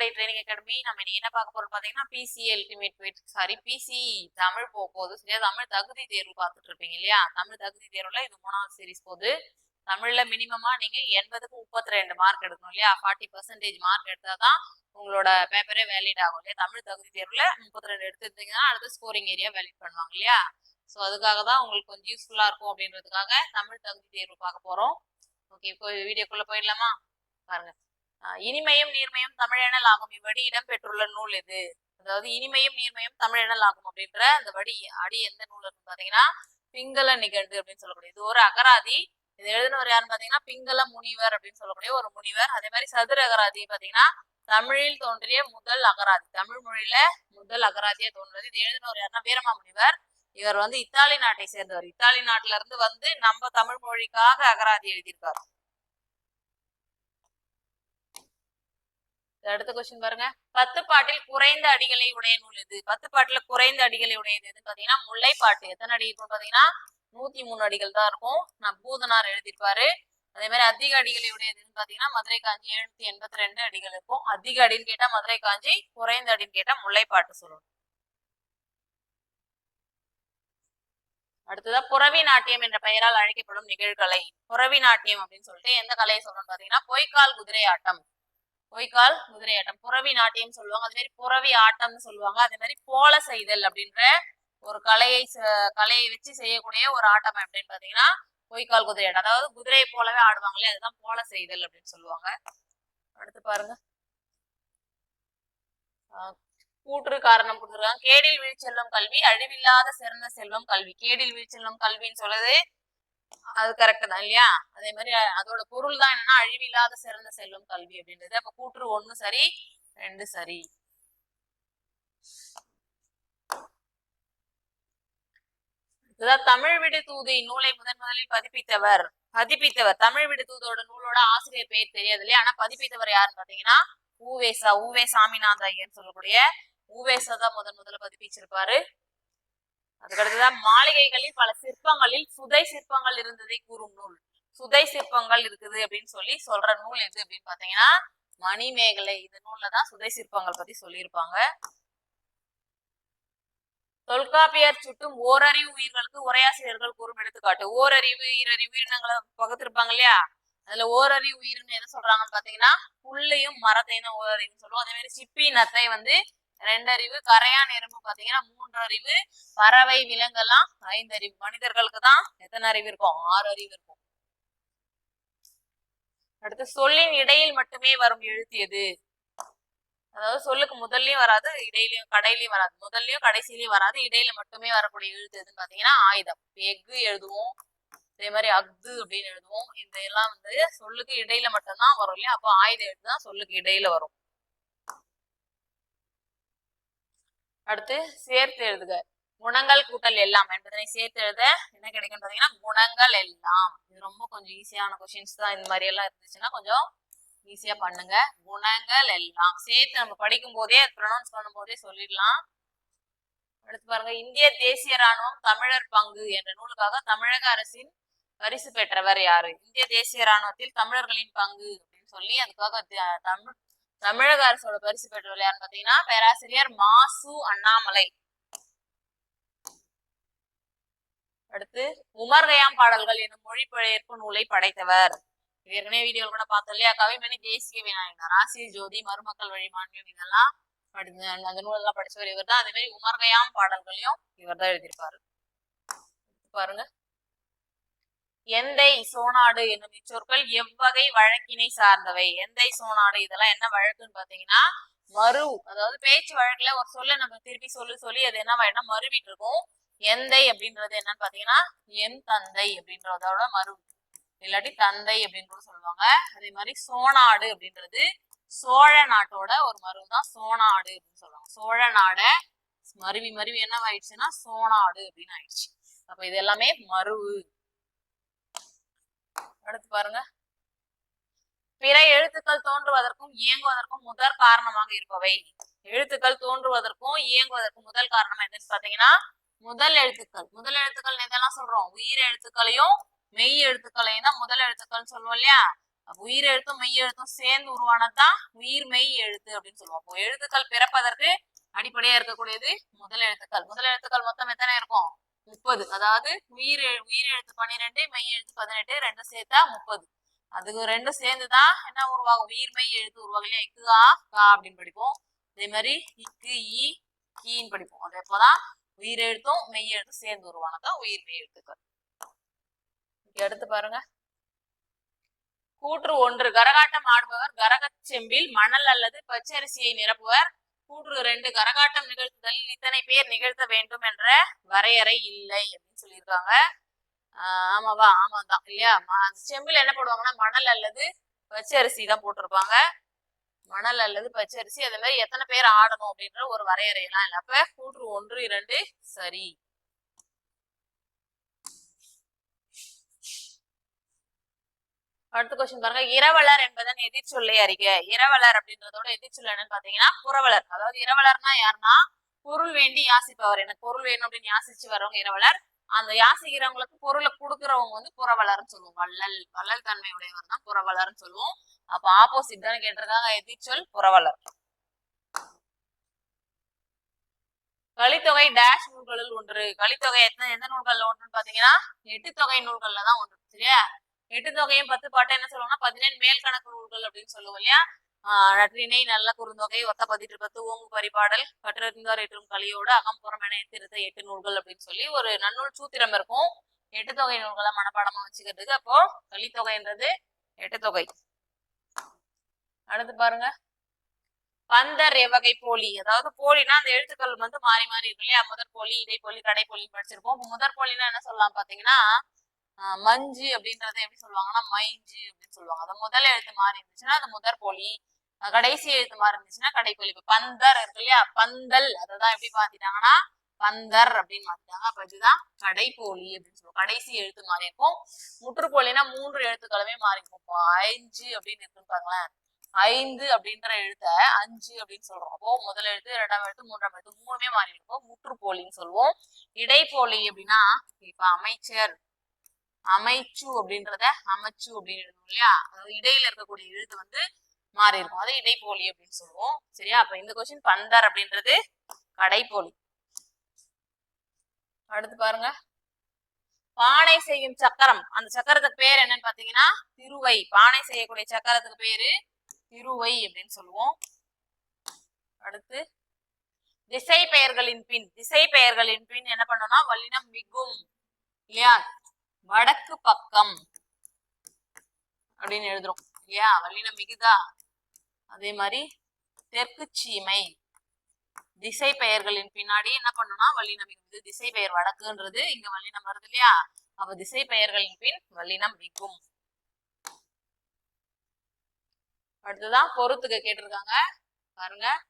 அடிப்படை training academy நம்ம இன்னைக்கு என்ன பார்க்க போறோம் பாத்தீங்கன்னா PC ultimate sorry PC Tamil போக போகுது சரியா? தமிழ் தகுதி தேர்வு பார்த்துட்டு இருப்பீங்க இல்லையா? தமிழ் தகுதி தேர்வுல இது மூணாவது சீரிஸ் போகுது. தமிழ்ல மினிமமா நீங்க எண்பதுக்கு முப்பத்தி ரெண்டு மார்க் எடுக்கணும் இல்லையா? ஃபார்ட்டி பர்சன்டேஜ் மார்க் எடுத்தாதான் உங்களோட பேப்பரே வேலிட் ஆகும் இல்லையா? தமிழ் தகுதி தேர்வுல முப்பத்தி ரெண்டு எடுத்துருந்தீங்கன்னா அடுத்த ஸ்கோரிங் ஏரியா வேலிட் பண்ணுவாங்க இல்லையா? ஸோ அதுக்காக தான் உங்களுக்கு கொஞ்சம் யூஸ்ஃபுல்லா இருக்கும் அப்படின்றதுக்காக தமிழ் தகுதி தேர்வு பார்க்க போறோம். ஓகே இப்போ வீடியோக்குள்ள போயிடலாமா? பாருங்க. இனிமையும் நீர்மையும் தமிழெனல் ஆகும். இவ்வடி இடம்பெற்றுள்ள நூல் எது? அதாவது இனிமையும் நீர்மையும் தமிழெனல் ஆகும் அப்படின்ற அந்த வடி அடி எந்த நூல் இருக்குன்னு பாத்தீங்கன்னா பிங்கள நிகழ்ந்து அப்படின்னு சொல்லக்கூடிய இது ஒரு அகராதி. இது எழுதினவர் யாருன்னு பாத்தீங்கன்னா பிங்கள முனிவர் அப்படின்னு சொல்லக்கூடிய ஒரு முனிவர். அதே மாதிரி சதுர அகராதி பாத்தீங்கன்னா தமிழில் தோன்றிய முதல் அகராதி. தமிழ் மொழியில முதல் அகராதியா தோன்றது இது எழுதினவர் யாருன்னா வீரமா முனிவர் இவர் வந்து இத்தாலி நாட்டை சேர்ந்தவர். இத்தாலி நாட்டுல இருந்து வந்து நம்ம தமிழ் மொழிக்காக அகராதி எழுதியிருக்காரு. அடுத்த கொஸ்டின் பாருங்க. பத்து பாட்டில் குறைந்த அடிகளை உடைய நூல் எது? பத்து பாட்டுல குறைந்த அடிகளை உடையது எதுன்னு பாத்தீங்கன்னா முல்லைப்பாட்டு. எத்தனை அடி இருக்கும் பாத்தீங்கன்னா நூத்தி மூணு அடிகள் தான் இருக்கும். நான் பூதனார் எழுதியிருப்பாரு. அதே மாதிரி அதிக அடிகளை உடையதுன்னு பாத்தீங்கன்னா மதுரை காஞ்சி எழுநூத்தி எண்பத்தி ரெண்டு அடிகள் இருக்கும். அதிக அடின்னு கேட்டா மதுரை காஞ்சி குறைந்த அடின்னு கேட்டா முல்லைப்பாட்டு சொல்லணும். அடுத்ததா புறவி நாட்டியம் என்ற பெயரால் அழைக்கப்படும் நிகழ்கலை. புறவி நாட்டியம் அப்படின்னு சொல்லிட்டு எந்த கலையை சொல்றோம்னு பாத்தீங்கன்னா பொய்க்கால் குதிரை ஆட்டம். பொய்க்கால் குதிரை ஆட்டம் புறவி நாட்டியம் சொல்லுவாங்க. அதே மாதிரி புறவி ஆட்டம்னு சொல்லுவாங்க. அதே மாதிரி போல செய்தல் அப்படின்ற ஒரு கலையை கலையை வச்சு செய்யக்கூடிய ஒரு ஆட்டம் அப்படின்னு பாத்தீங்கன்னா பொய்க்கால் குதிரை ஆட்டம். அதாவது குதிரையை போலவே ஆடுவாங்களே அதுதான் போல செய்தல் அப்படின்னு சொல்லுவாங்க. அடுத்து பாருங்க. ஆஹ் கூற்று காரணம் கொடுத்துருக்காங்க. கேடில் வீழ்ச்செல்லும் கல்வி அழிவில்லாத சிறந்த செல்வம் கல்வி. கேடில் வீழ்ச்செல்லும் கல்வின்னு சொல்லுது அது கரெக்ட் தான் இல்லையா? அதே மாதிரி அதோட பொருள் தான் என்னன்னா அழிவில்லாத சிறந்த செல்வம் கல்வி அப்படின்றது. அப்ப கூற்று ஒண்ணு சரி ரெண்டு சரி. தமிழ் விடு நூலை முதன் முதலில் பதிப்பித்தவர். பதிப்பித்தவர். தமிழ் விடு தூதோட நூலோட ஆசிரியர் பெயர் தெரியாது இல்லையா? ஆனா பதிப்பித்தவர் யாருன்னு பாத்தீங்கன்னா ஊவேசா ஊவே சாமிநாத ஐயர்னு சொல்லக்கூடிய ஊவேசா தான் முதன் முதல்ல பதிப்பிச்சிருப்பாரு. அதுக்கடுத்துதான் மாளிகைகளில் பல சிற்பங்களில் சுதை சிற்பங்கள் இருந்ததை கூறும் நூல். சுதை சிற்பங்கள் இருக்குது அப்படின்னு சொல்லி சொல்ற நூல் எது அப்படின்னு பாத்தீங்கன்னா மணிமேகலை. இந்த நூல்ல தான் சுதை சிற்பங்கள் பத்தி சொல்லியிருப்பாங்க. தொல்காப்பியர் சுட்டும் ஓரறிவு உயிர்களுக்கு உரையாசிரியர்கள் கூறும் எடுத்துக்காட்டு. ஓரறிவு ஈரறிவு உயிரினங்களை பகுத்திருப்பாங்க இல்லையா? அதுல ஓரறிவு உயிர்னு எதை சொல்றாங்கன்னு பாத்தீங்கன்னா புல்லையும் மரத்தையும் தான் ஓரறிவுன்னு சொல்லுவோம். அதே மாதிரி சிப்பி நத்தை வந்து ரெண்டறிவு கரையான் எறும்பு பாத்தீங்கன்னா மூன்று அறிவு பறவை விலங்கெல்லாம் ஐந்து அறிவு மனிதர்களுக்கு தான் எத்தனை அறிவு இருக்கும்? ஆறு அறிவு இருக்கும். அடுத்து சொல்லின் இடையில் மட்டுமே வரும் எழுத்து எது அதாவது சொல்லுக்கு முதல்லயும் வராது இடையிலயும் கடையிலயும் வராது. முதல்லயும் கடைசிலயும் வராது இடையில மட்டுமே வரக்கூடிய எழுத்து எதுன்னு பாத்தீங்கன்னா ஆயுதம். எஃகு எழுதுவோம். அதே மாதிரி அஃது அப்படின்னு எழுதுவோம். இந்த எல்லாம் வந்து சொல்லுக்கு இடையில மட்டும்தான் வரும் இல்லையா? அப்போ ஆயுத எழுத்து தான் சொல்லுக்கு இடையில வரும். அடுத்து சேர்த்து எழுதுக. குணங்கள் கூட்டல் எல்லாம் என்பதனை சேர்த்து எழுத என்ன கிடைக்கும் பாத்தீங்கன்னா குணங்கள் எல்லாம். இது ரொம்ப கொஞ்சம் ஈஸியான கொஸ்டின்ஸ் தான் இந்த மாதிரி எல்லாம் இருந்துச்சுன்னா கொஞ்சம் ஈஸியா பண்ணுங்க. குணங்கள் எல்லாம். சேர்த்து நம்ம படிக்கும் போதே ப்ரொனவுன்ஸ் பண்ணும் போதே சொல்லிடலாம். அடுத்து பாருங்க. இந்திய தேசிய ராணுவம் தமிழர் பங்கு என்ற நூலுக்காக தமிழக அரசின் பரிசு பெற்றவர் யாரு? இந்திய தேசிய ராணுவத்தில் தமிழர்களின் பங்கு அப்படின்னு சொல்லி அதுக்காக த- தமிழ் தமிழக அரசோட பரிசு பெற்றவர் யாருன்னு பாத்தீங்கன்னா பேராசிரியர் மாசு அண்ணாமலை. அடுத்து உமர்கயாம் பாடல்கள் என்னும் மொழிபெயர்ப்பு நூலை படைத்தவர். ஏற்கனவே வீடியோ கூட பார்த்தோம் இல்லையா? கவிமணி தேசிய விநாயகர் ஆசிரியர் ஜோதி மருமக்கள் வழி இதெல்லாம் படிச்சு அந்த நூலெல்லாம் படிச்சவர் இவர் தான் அதே மாதிரி உமர் கயாம் பாடல்களையும் இவர் தான் எழுதியிருப்பாரு. பாருங்க. எந்தை சோனாடு என்னும் இச்சொற்கள் எவ்வகை வழக்கினை சார்ந்தவை. எந்தை சோனாடு இதெல்லாம் என்ன வழக்குன்னு பாத்தீங்கன்னா மறு அதாவது பேச்சு வழக்குல ஒரு சொல்ல நம்ம திருப்பி சொல்லி சொல்லி அது என்ன ஆயிடும்னா மறுவிட்டு இருக்கும் எந்தை அப்படின்றது என்னன்னு பாத்தீங்கன்னா என் தந்தை அப்படின்றதோட மறு. இல்லாட்டி தந்தை அப்படின்னு கூட சொல்லுவாங்க. அதே மாதிரி சோனாடு அப்படின்றது சோழ நாட்டோட ஒரு மருவு தான் சோனாடு அப்படின்னு சொல்லுவாங்க. சோழ நாட மருவி மருவி என்ன ஆயிடுச்சுன்னா சோனாடு அப்படின்னு ஆயிடுச்சு. அப்ப இது எல்லாமே மருவு அடுத்து பாருங்க. பிற எழுத்துக்கள் தோன்றுவதற்கும் இயங்குவதற்கும் முதல் காரணமாக இருப்பவை. எழுத்துக்கள் தோன்றுவதற்கும் இயங்குவதற்கும் முதல் காரணம் என்னன்னு பாத்தீங்கன்னா முதல் எழுத்துக்கள். முதல் எழுத்துக்கள் எதெல்லாம் சொல்றோம்? உயிர் எழுத்துக்களையும் மெய் எழுத்துக்களையும் தான் முதல் எழுத்துக்கள் சொல்லுவோம் இல்லையா? உயிர் எழுத்தும் மெய் எழுத்தும் சேர்ந்து உருவானதுதான் உயிர் மெய் எழுத்து அப்படின்னு சொல்லுவோம். எழுத்துக்கள் பிறப்பதற்கு அடிப்படையா இருக்கக்கூடியது முதல் எழுத்துக்கள். முதல் எழுத்துக்கள் மொத்தம் எத்தனை இருக்கும்? முப்பது. அதாவது உயிர் எழு- உயிர் எழுத்து பன்னிரெண்டு மெய் எழுத்து பதினெட்டு ரெண்டும் சேர்த்தா முப்பது. அதுக்கு ரெண்டும் சேர்ந்துதான் என்ன உருவாகும்? உயிர் மெய் எழுத்து உருவாகும் இல்லையா இக்கு ஆ கா அப்படின்னு படிப்போம். அதே மாதிரி இக்கு ஈ கீன்னு படிப்போம். அது எப்போதான்? உயிர் எழுத்தும் மெய் எழுத்தும் சேர்ந்து உருவானதான் உயிர் மெய் எழுத்துக்கள். எடுத்து பாருங்க. கூற்று ஒன்று. கரகாட்டம் ஆடுபவர் கரகச் செம்பில் மணல் அல்லது பச்சரிசியை நிரப்புவர். கூற்று ரெண்டு கரகாட்டம் நிகழ்த்துதல் இத்தனை பேர் நிகழ்த்த வேண்டும் என்ற வரையறை இல்லை அப்படின்னு சொல்லியிருக்காங்க. ஆஹ் ஆமாவா? ஆமாதான் இல்லையா? ம- செம்பில் என்ன போடுவாங்கன்னா மணல் அல்லது பச்சரிசி தான் போட்டிருப்பாங்க. மணல் அல்லது பச்சரிசி அதே மாதிரி எத்தனை பேர் ஆடணும் அப்படின்ற ஒரு வரையறையெல்லாம் இல்லை. அப்ப கூற்று ஒன்று இரண்டு சரி. அடுத்த கொஸ்டின் பாருங்க. இரவலர் என்பதன் எதிர்ச்சொல்லை அறிக. இரவலர் அப்படின்றதோட எதிர்ச்சொல் என்னன்னு பாத்தீங்கன்னா புறவலர். அதாவது இரவலர்னா யாருன்னா பொருள் வேண்டி யாசிப்பவர். எனக்கு பொருள் வேணும் அப்படின்னு யாசிச்சு வர்றவங்க இரவலர். அந்த யாசிக்கிறவங்களுக்கு பொருளை கொடுக்கறவங்க வந்து புறவலர்னு சொல்லுவோம். வள்ளல் வள்ளல் தன்மை உடையவர் தான் புறவலர்னு சொல்லுவோம். அப்ப ஆப்போசிட் தான் கேட்டிருக்காங்க. எதிர்ச்சொல் புறவலர். கலித்தொகை டேஷ் நூல்களில் ஒன்று. கலித்தொகை எத்தனை எந்த நூல்கள்ல ஒன்றுன்னு பாத்தீங்கன்னா எட்டு தொகை நூல்கள்ல தான் ஒன்று. சரியா? எட்டு தொகையும் பத்து பாட்டை என்ன சொல்லுவோம்னா பதினேழு மேல் கணக்கு நூல்கள் அப்படின்னு சொல்லுவோம் இல்லையா? நற்றினை நல்ல குறுந்தொகை ஒத்த பதிட்டு பத்து ஓங்கு பரிபாடல் கற்றறிந்தார் எட்டும் கலியோடு அகம்புறம் என எத்திருத்த எட்டு நூல்கள் அப்படின்னு சொல்லி ஒரு நன்னூல் சூத்திரம் இருக்கும். எட்டு தொகை நூல்களை மனப்பாடமா வச்சுக்கிறதுக்கு அப்போ கலித்தொகைன்றது எட்டு தொகை அடுத்து பாருங்க. பந்தர் எவ்வகை போலி. அதாவது போலினா அந்த எழுத்துக்கள் வந்து மாறி மாறி இருக்கு இல்லையா? முதற் போலி இடைப்போலி கடைப்போலி படிச்சிருப்போம். முதற் போலினா என்ன சொல்லலாம் பாத்தீங்கன்னா மஞ்சு அப்படின்றத எப்படி சொல்லுவாங்கன்னா மைஞ்சு அப்படின்னு சொல்லுவாங்க. அது முதல் எழுத்து மாறி இருந்துச்சுன்னா அது முதற் போலி கடைசி எழுத்து மாறி இருந்துச்சுன்னா கடைப்போலி இப்ப பந்தர் இருக்கு இல்லையா? பந்தல். அததான் எப்படி மாத்திட்டாங்கன்னா பந்தர் அப்படின்னு மாத்திட்டாங்க. அப்ப இதுதான் கடைப்போலி அப்படின்னு சொல்லுவோம். கடைசி எழுத்து மாறி இருக்கும். முற்றுப்போலினா மூன்று எழுத்துக்களுமே மாறி இருக்கும். இப்போ ஐந்து அப்படின்னு இருக்குன்னு பாருங்களேன். ஐந்து அப்படின்ற எழுத்த அஞ்சு அப்படின்னு சொல்றோம். அப்போ முதல் எழுத்து இரண்டாம் எழுத்து மூன்றாம் எழுத்து மூணுமே மாறி இருக்கும். முற்றுப்போலின்னு சொல்லுவோம். இடைப்போலி அப்படின்னா இப்ப அமைச்சர் அமைச்சு அப்படின்றத அமைச்சு அப்படின்னு எழுதுவோம் இல்லையா? அதாவது இடையில இருக்கக்கூடிய எழுத்து வந்து மாறி இருக்கும். அது இடைப்போலி அப்படின்னு சொல்லுவோம். சரியா? அப்ப இந்த கொஸ்டின் பந்தர் அப்படின்றது கடைப்போலி. அடுத்து பாருங்க. பானை செய்யும் சக்கரம். அந்த சக்கரத்துக்கு பேர் என்னன்னு பாத்தீங்கன்னா திருவை. பானை செய்யக்கூடிய சக்கரத்துக்கு பேரு திருவை அப்படின்னு சொல்லுவோம். அடுத்து திசை பெயர்களின் பின். திசை பெயர்களின் பின் என்ன பண்ணோம்னா வல்லினம் மிகும். இல்லையா? வடக்கு பக்கம் அப்படின்னு எழுதுறோம் இல்லையா? வல்லினம் மிகுதா? அதே மாதிரி தெற்கு சீமை. திசை பெயர்களின் பின்னாடி என்ன பண்ணணும்னா வல்லினம் மிகுது. திசை பெயர் வடக்குன்றது இங்க வல்லினம் வருது இல்லையா? அப்ப திசை பெயர்களின் பின் வல்லினம் மிகும். அடுத்துதான் பொறுத்துக்க கேட்டிருக்காங்க. பாருங்க.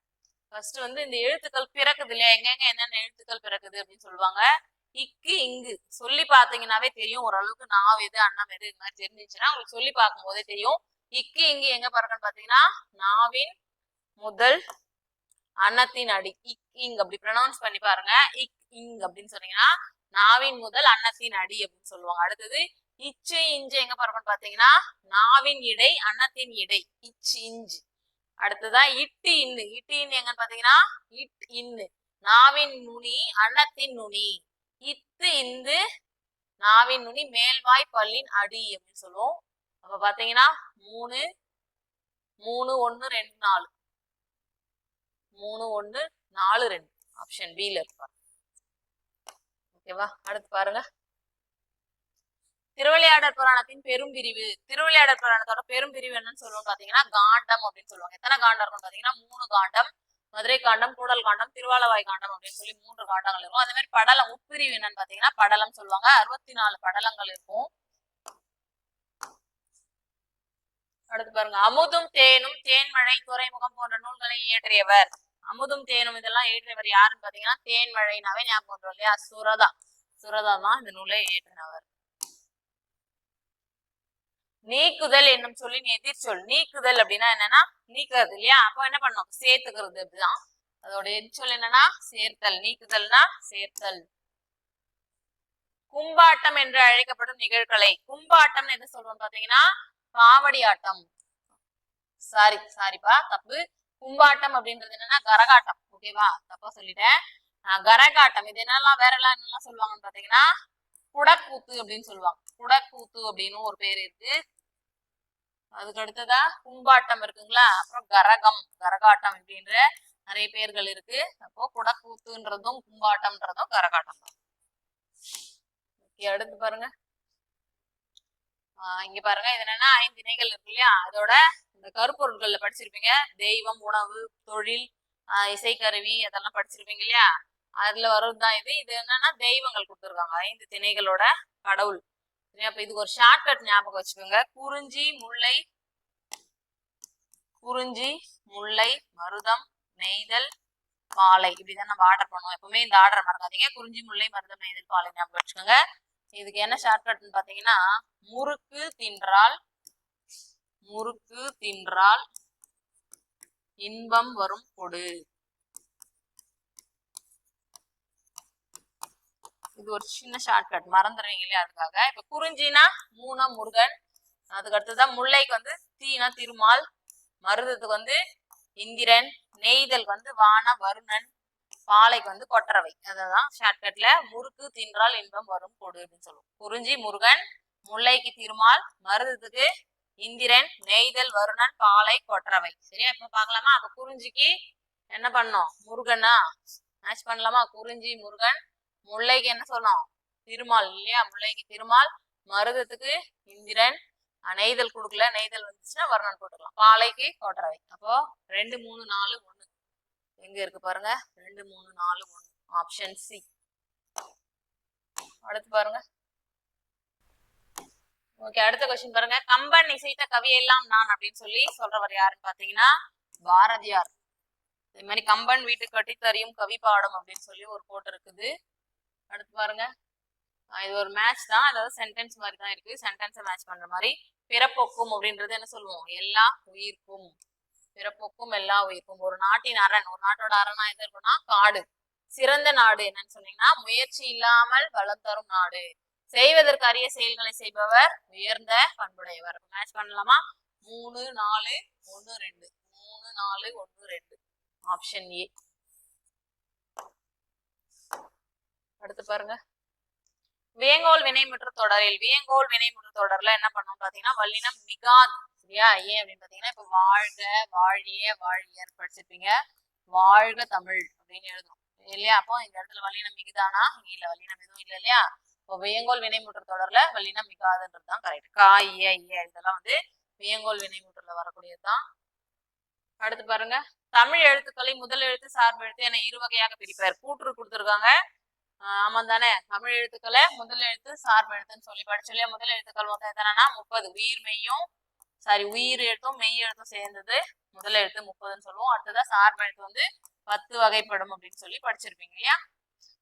ஃபர்ஸ்ட் வந்து இந்த எழுத்துக்கள் பிறக்குது இல்லையா? எங்க எங்க என்னென்ன எழுத்துக்கள் பிறக்குது அப்படின்னு சொல்லுவாங்க. இக்கு இங்கு. சொல்லி பாத்தீங்கன்னாவே தெரியும். ஓரளவுக்கு நாவ் எது அண்ணம் எது இது மாதிரி தெரிஞ்சிச்சுன்னா உங்களுக்கு சொல்லி பார்க்கும் போதே தெரியும். இக்கு இங்கு எங்க பிறக்குன்னு பாத்தீங்கன்னா நாவின் முதல் அன்னத்தின் அடி. இக் இங் அப்படி ப்ரொனவுன்ஸ் பண்ணி பாருங்க. இக் இங் அப்படின்னு சொன்னீங்கன்னா நாவின் முதல் அன்னத்தின் அடி அப்படின்னு சொல்லுவாங்க. அடுத்தது இச்சு இஞ்சு எங்க பிறக்குன்னு பாத்தீங்கன்னா நாவின் இடை அன்னத்தின் இடை. இச்சு இஞ்சு. அடுத்ததான் இட்டு இன்னு. இட்டு இன்னு எங்கன்னு பாத்தீங்கன்னா இட் இன்னு. நாவின் நுனி அன்னத்தின் நுனி. இத்து இந்து நாவின் நுனி மேல்வாய் பல்லின் அடி அப்படின்னு சொல்லுவோம். அப்ப பாத்தீங்கன்னா மூணு மூணு ஒண்ணு ரெண்டு நாலு. மூணு ஒண்ணு நாலு ரெண்டு. ஆப்ஷன் பில இருப்பாங்க ஓகேவா அடுத்து பாருங்க. திருவிளையாடற் புராணத்தின் பெரும் பிரிவு. திருவிளையாடற் புராணத்தோட பெரும் பிரிவு என்னன்னு சொல்லுவோம் பாத்தீங்கன்னா காண்டம் அப்படின்னு சொல்லுவாங்க. எத்தனை காண்டம் இருக்கும் பாத்தீங்கன்னா மூணு காண்டம். மதுரை காண்டம் கூடல் காண்டம் திருவாலவாய் காண்டம் அப்படின்னு சொல்லி மூன்று காண்டங்கள் இருக்கும். அதே மாதிரி படலம் உட்பிரிவு என்னன்னு பாத்தீங்கன்னா படலம் சொல்லுவாங்க. அறுபத்தி நாலு படலங்கள் இருக்கும். அடுத்து பாருங்க. அமுதும் தேனும் தேன்மழை துறைமுகம் போன்ற நூல்களை இயற்றியவர். அமுதும் தேனும் இதெல்லாம் இயற்றியவர் யாருன்னு பாத்தீங்கன்னா தேன்மழைனாவே ஞாபகம் வரும் இல்லையா? சுரதா. சுரதா தான் இந்த நூலை இயற்றினவர். நீக்குதல் என்னும் சொல்லின் எதிர்ச்சொல் நீக்குதல் அப்படின்னா என்னன்னா நீக்குறது இல்லையா? அப்போ என்ன பண்ணும் சேர்த்துக்கிறது அப்படிதான். அதோட எதிர்ச்சொல் என்னன்னா சேர்த்தல். நீக்குதல்னா சேர்த்தல். கும்பாட்டம் என்று அழைக்கப்படும் நிகழ்கலை. கும்பாட்டம் எது சொல்றோம் பாத்தீங்கன்னா காவடி ஆட்டம். சாரி சாரிப்பா தப்பு. கும்பாட்டம் அப்படின்றது என்னன்னா கரகாட்டம். ஓகேவா தப்பா சொல்லிட்டேன். கரகாட்டம். இது என்னெல்லாம் வேற எல்லாம் என்னெல்லாம் சொல்லுவாங்கன்னு பாத்தீங்கன்னா குடக்கூத்து அப்படின்னு சொல்லுவாங்க. குடக்கூத்து அப்படின்னு ஒரு பேர் இருக்கு. அதுக்கு அடுத்ததா கும்பாட்டம் இருக்குங்களா? அப்புறம் கரகம் கரகாட்டம் அப்படின்ற நிறைய பேர்கள் இருக்கு. அப்போ குடக்கூத்துன்றதும் கும்பாட்டம்ன்றதும் கரகாட்டம் தான். அடுத்து பாருங்க. ஆஹ் இங்க பாருங்க. இது என்னன்னா ஐந்து இணைகள் இருக்கு இல்லையா? அதோட இந்த கருப்பொருட்கள்ல படிச்சிருப்பீங்க. தெய்வம் உணவு தொழில் ஆஹ் இசைக்கருவி அதெல்லாம் படிச்சிருப்பீங்க இல்லையா? அதுல வர்றதுதான் இது. இது என்னன்னா தெய்வங்கள் கொடுத்துருக்காங்க. ஐந்து திணைகளோட கடவுள். சரி அப்ப இதுக்கு ஒரு ஷார்ட்கட் ஞாபகம் வச்சுக்கோங்க. குறிஞ்சி முல்லை குறிஞ்சி முல்லை மருதம் நெய்தல் பாலை. இப்படிதான் நம்ம ஆர்டர் பண்ணுவோம். எப்பவுமே இந்த ஆர்டர் மறக்காதீங்க. குறிஞ்சி முல்லை மருதம் நெய்தல் பாலை ஞாபகம் வச்சுக்கோங்க. இதுக்கு என்ன ஷார்ட்கட்னு பாத்தீங்கன்னா முறுக்கு தின்றால் முறுக்கு தின்றால் இன்பம் வரும் கொடு. இது ஒரு சின்ன ஷார்ட்கட் மறந்துடுவீங்களே அதுக்காக. இப்ப குறிஞ்சினா மூணா முருகன். அதுக்கு அடுத்ததான் முல்லைக்கு வந்து தீனா திருமால். மருதத்துக்கு வந்து இந்திரன். நெய்தல் வந்து வான வருணன். பாலைக்கு வந்து கொற்றவை அதான் ஷார்ட்கட்ல முறுக்கு தின்றால் இன்பம் வரும் கொடு அப்படின்னு சொல்லுவோம். குறிஞ்சி முருகன் முல்லைக்கு திருமால் மருதத்துக்கு இந்திரன் நெய்தல் வருணன் பாலை கொற்றவை சரியா? இப்ப பார்க்கலாமா? அப்ப குறிஞ்சிக்கு என்ன பண்ணோம்? முருகனா? மேட்ச் பண்ணலாமா? குறிஞ்சி முருகன் முல்லைக்கு என்ன சொன்னோம் திருமால் இல்லையா? முல்லைக்கு திருமால் மருதத்துக்கு இந்திரன் நெய்தல் கொடுக்கல. நெய்தல் வந்துச்சுன்னா வர்ணன் போட்டுக்கலாம். பாலைக்கு கொற்றவை அப்போ ரெண்டு மூணு நாலு ஒண்ணு. எங்க இருக்கு பாருங்க? ரெண்டு மூணு நாலு ஒண்ணு. ஆப்ஷன் சி அடுத்து பாருங்க. ஓகே அடுத்த கொஸ்டின் பாருங்க. கம்பன் இசைத்த கவி எல்லாம் நான் அப்படின்னு சொல்லி சொல்றவர் யாருன்னு பாத்தீங்கன்னா பாரதியார். இதே மாதிரி கம்பன் வீட்டுக்கு கட்டித்தறியும் கவி பாடம் அப்படின்னு சொல்லி ஒரு போட்டு இருக்குது. அடுத்து பாருங்க. இது ஒரு மேட்ச் தான். அதாவது சென்டென்ஸ் மாதிரி தான் இருக்கு. சென்டென்ஸை மேட்ச் பண்ற மாதிரி பிறப்பொக்கும் அப்படின்றது என்ன சொல்லுவோம்? எல்லா உயிர்க்கும். பிறப்பொக்கும் எல்லா உயிர்க்கும். ஒரு நாட்டின் அரண். ஒரு நாட்டோட அரணா எது இருக்குன்னா காடு. சிறந்த நாடு என்னன்னு சொன்னீங்கன்னா முயற்சி இல்லாமல் வளம் தரும் நாடு. செய்வதற்கு அரிய செயல்களை செய்பவர் உயர்ந்த பண்புடையவர். மேட்ச் பண்ணலாமா? மூணு நாலு ஒன்னு ரெண்டு. மூணு நாலு ஒன்னு ரெண்டு. ஆப்ஷன் ஏ அடுத்து பாருங்க. வேங்கோல் வினைமுற்று தொடரில் வேங்கோல் வினைமுற்று தொடர்ல என்ன பண்ணோம் பாத்தீங்கன்னா வல்லினம் மிகாது சரியா? ஏன் அப்படின்னு பாத்தீங்கன்னா இப்ப வாழ்க வாழிய வாழியர் படிச்சிருப்பீங்க. வாழ்க தமிழ் அப்படின்னு எழுதும் இல்லையா? அப்போ இந்த இடத்துல வல்லினம் மிகுதானா? இல்ல வல்லினம் எதுவும் இல்ல இல்லையா? இப்போ வேங்கோல் வினைமுற்று தொடர்ல வல்லினம் மிகாதுன்றது தான் கரெக்ட் காய் இதெல்லாம் வந்து வேங்கோல் வினைமுற்றுல வரக்கூடியதுதான் அடுத்து பாருங்க. தமிழ் எழுத்துக்களை முதல் எழுத்து சார்பு எழுத்து என இரு வகையாக பிரிப்பார் கூற்று கொடுத்துருக்காங்க. ஆமா தானே. தமிழ் எழுத்துக்களை முதல் எழுத்து சார்பு எழுத்துன்னு சொல்லி படிச்சு இல்லையா முதல் எழுத்துக்கள் மொத்தம் எத்தனைனா? முப்பது. உயிர் மெய்யும் சாரி உயிர் எழுத்தும் மெய் எழுத்தும் சேர்ந்தது. முதல் எழுத்து முப்பதுன்னு சொல்லுவோம். அடுத்ததா சார்பு எழுத்து வந்து பத்து வகைப்படும் அப்படின்னு சொல்லி படிச்சிருப்பீங்க இல்லையா?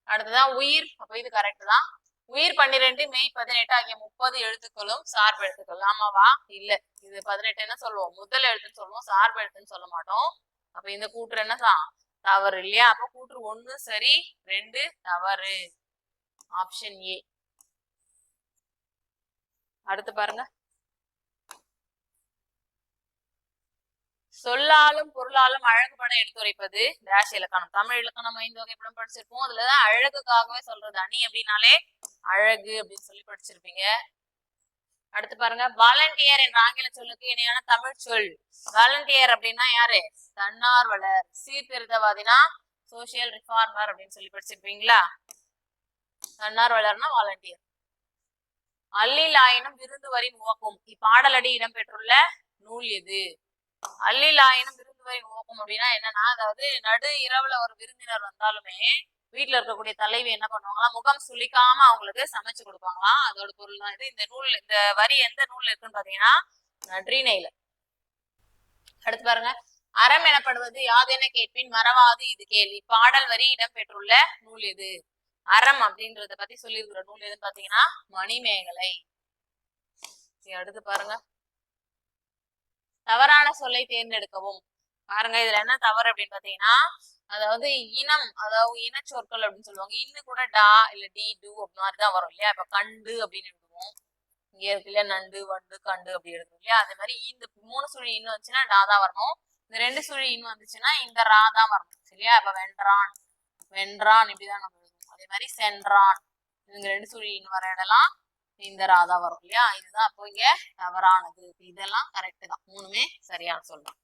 அடுத்ததான் உயிர் அப்ப இது கரெக்ட் தான். உயிர் பன்னிரெண்டு மெய் பதினெட்டு ஆகிய முப்பது எழுத்துக்களும் சார்பு எழுத்துக்கள். ஆமாவா? இல்ல. இது பதினெட்டு என்ன சொல்லுவோம். முதல் எழுத்துன்னு சொல்லுவோம். சார்பு எழுத்துன்னு சொல்ல மாட்டோம். அப்ப இந்த கூட்டுற என்ன தவறு இல்லையா? அப்ப கூற்று ஒண்ணு சரி ரெண்டு தவறு. ஆப்ஷன் ஏ அடுத்து பாருங்க. சொல்லாலும் பொருளாலும் அழகு படம் எடுத்துரைப்பது டேஷ் இலக்கணம். தமிழ் இலக்கணம் ஐந்து வகைப்படம் படிச்சிருப்போம். அதுலதான் அழகுக்காகவே சொல்றது. அணி அப்படின்னாலே அழகு அப்படின்னு சொல்லி படிச்சிருப்பீங்க. அடுத்து பாருங்க வாலண்டியர் என்ற ஆங்கில சொல்லுக்கு இணையான தமிழ் சொல். வாலண்டியர் அப்படின்னா யாரு? தன்னார்வலர் சீர்திருத்தவாதினா சோசியல் ரிஃபார்மர் அப்படின்னு சொல்லி படிச்சிருப்பீங்களா? தன்னார்வலர்னா வாலண்டியர். அல்லில் ஆயினும் விருந்து வரி நோக்கும் இப்பாடலடி இடம்பெற்றுள்ள நூல் எது அல்லில் ஆயினும் விருந்து வரி நோக்கும் அப்படின்னா என்னன்னா அதாவது நடு இரவுல ஒரு விருந்தினர் வந்தாலுமே வீட்டுல இருக்கக்கூடிய தலைவி என்ன பண்ணுவாங்களா முகம் சுளிக்காம அவங்களுக்கு சமைச்சு கொடுப்பாங்களாம் அதோட பொருள் தான் இது. இந்த நூல் இந்த வரி எந்த நூல் இருக்குன்னு பாத்தீங்கன்னா நற்றிணையில அடுத்து பாருங்க. அறம் எனப்படுவது யாதென கேட்பின் மறவாது இது கேள்வி பாடல் வரி இடம்பெற்றுள்ள நூல் எது? அறம் அப்படின்றத பத்தி சொல்லியிருக்கிற நூல் எதுன்னு பாத்தீங்கன்னா மணிமேகலை. அடுத்து பாருங்க. தவறான சொல்லை தேர்ந்தெடுக்கவும். பாருங்க இதுல என்ன தவறு அப்படின்னு பாத்தீங்கன்னா அதாவது இனம் அதாவது இனச்சொற்கள் அப்படின்னு சொல்லுவாங்க. இன்னும் கூட டா இல்ல டி டு அப்படி மாதிரி தான் வரும் இல்லையா? இப்ப கண்டு அப்படின்னு எழுதுவோம். இங்க இருக்கு இல்லையா? நண்டு வண்டு கண்டு அப்படி எழுதுவோம் இல்லையா? அதே மாதிரி இந்த மூணு சுழி இன்னும் வந்துச்சுன்னா டா தான் வரணும். இந்த ரெண்டு சுழி இன்னும் வந்துச்சுன்னா இந்த ரா தான் வரணும். சரியா? இப்ப வென்றான். வென்றான் இப்படிதான் நம்ம எழுதுவோம். அதே மாதிரி சென்றான். இவங்க ரெண்டு சுழி இன்னும் வர இடம்லாம் இந்த ரா தான் வரும் இல்லையா? இதுதான் அப்போ இங்க தவறானது. இதெல்லாம் கரெக்ட் தான். மூணுமே சரியான சொல்லலாம்